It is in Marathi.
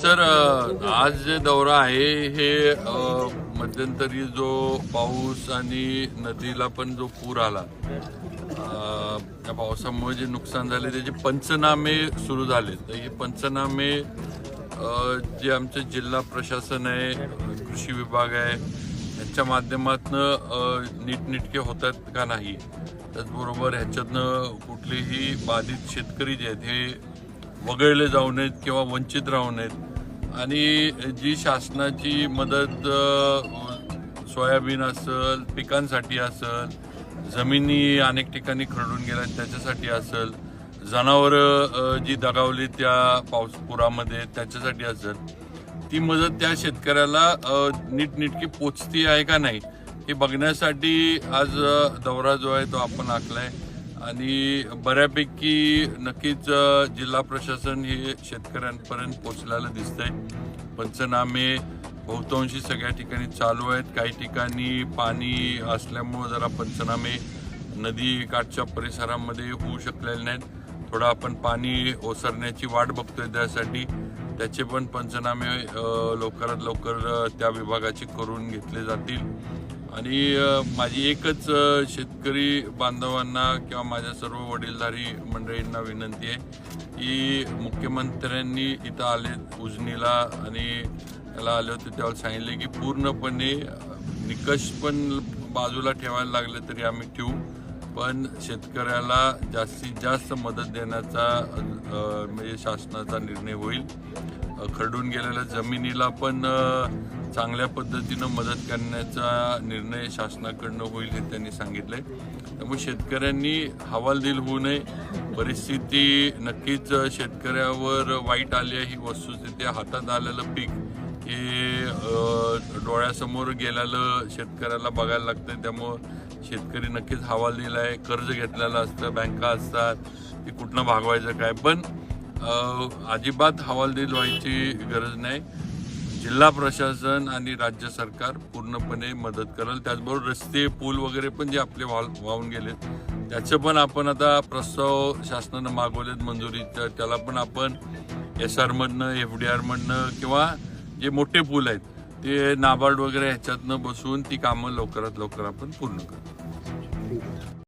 सर आज जे दौरा आहे हे मध्यंतरी जो पाऊस आणि नदीला पण जो पूर आला त्या पावसामुळे जे नुकसान झाले त्याचे पंचनामे सुरू झाले तर हे पंचनामे जे आमचं जिल्हा प्रशासन आहे कृषी विभाग आहे यांच्या माध्यमातून नीटनेटके होतात का नाही? त्याचबरोबर ह्याच्यातनं कुठलेही बाधित शेतकरी जे आहेत हे वगळले जाऊ नयेत किंवा वंचित राहू नयेत. आणि जी शासनाची मदत सोयाबीन असेल पिकांसाठी असेल जमिनी अनेक ठिकाणी खरडून गेल्या त्याच्यासाठी असेल जनावरं जी दगावली त्या पाऊस पुरामध्ये त्याच्यासाठी असेल ती मदत त्या शेतकऱ्याला नीटनीटकी नीटनेटकी पोचती आहे का नाही हे बघण्यासाठी आज दौरा जो आहे तो आपण आखलाय. आणि बऱ्यापैकी नक्कीच जिल्हा प्रशासन हे शेतकऱ्यांपर्यंत पोचलेलं दिसतंय. पंचनामे बहुतांशी सगळ्या ठिकाणी चालू आहेत. काही ठिकाणी पाणी असल्यामुळं जरा पंचनामे नदी काठच्या परिसरामध्ये होऊ शकलेले नाहीत. थोडं आपण पाणी ओसरण्याची वाट बघतोय त्यासाठी. त्याचे पण पंचनामे लवकरात लवकर त्या विभागाचे करून घेतले जातील. आणि माझी एकच शेतकरी बांधवांना किंवा माझ्या सर्व वडीलधारी मंडळींना विनंती आहे की मुख्यमंत्र्यांनी इथं आले उजनीला आणि त्याला आले होते त्यावर सांगितले की पूर्णपणे निकष पण बाजूला ठेवायला लागले तरी आम्ही ठेवू. पण शेतकऱ्याला जास्तीत जास्त मदत देण्याचा म्हणजे शासनाचा निर्णय होईल. खरडून गेलेल्या जमिनीला पण चांगल्या पद्धतीनं मदत करण्याचा निर्णय शासनाकडनं होईल हे त्यांनी सांगितलंय. त्यामुळे शेतकऱ्यांनी हवालदिल होऊ नये. परिस्थिती नक्कीच शेतकऱ्यावर वाईट आली आहे ही वस्तुस्थिती हातात आलेलं पीक हे डोळ्यासमोर गेलेलं शेतकऱ्याला बघायला लागतं त्यामुळं शेतकरी नक्कीच हवालदिल आहे. कर्ज घेतलेलं असतं बँका असतात ते कुठनं भागवायचं काय? पण अजिबात हवालदिल व्हायची गरज नाही. जिल्हा प्रशासन आणि राज्य सरकार पूर्णपणे मदत करेल. त्याचबरोबर रस्ते पूल वगैरे पण जे आपले वाल वाहून गेलेत त्याचं पण आपण आता प्रस्ताव शासनानं मागवलेत मंजुरीचं त्याला पण आपण एस आरमधनं एफ डी आरमधनं किंवा जे मोठे पूल आहेत ते नाबार्ड वगैरे ह्याच्यातनं बसून ती कामं लवकरात लवकर आपण पूर्ण करू.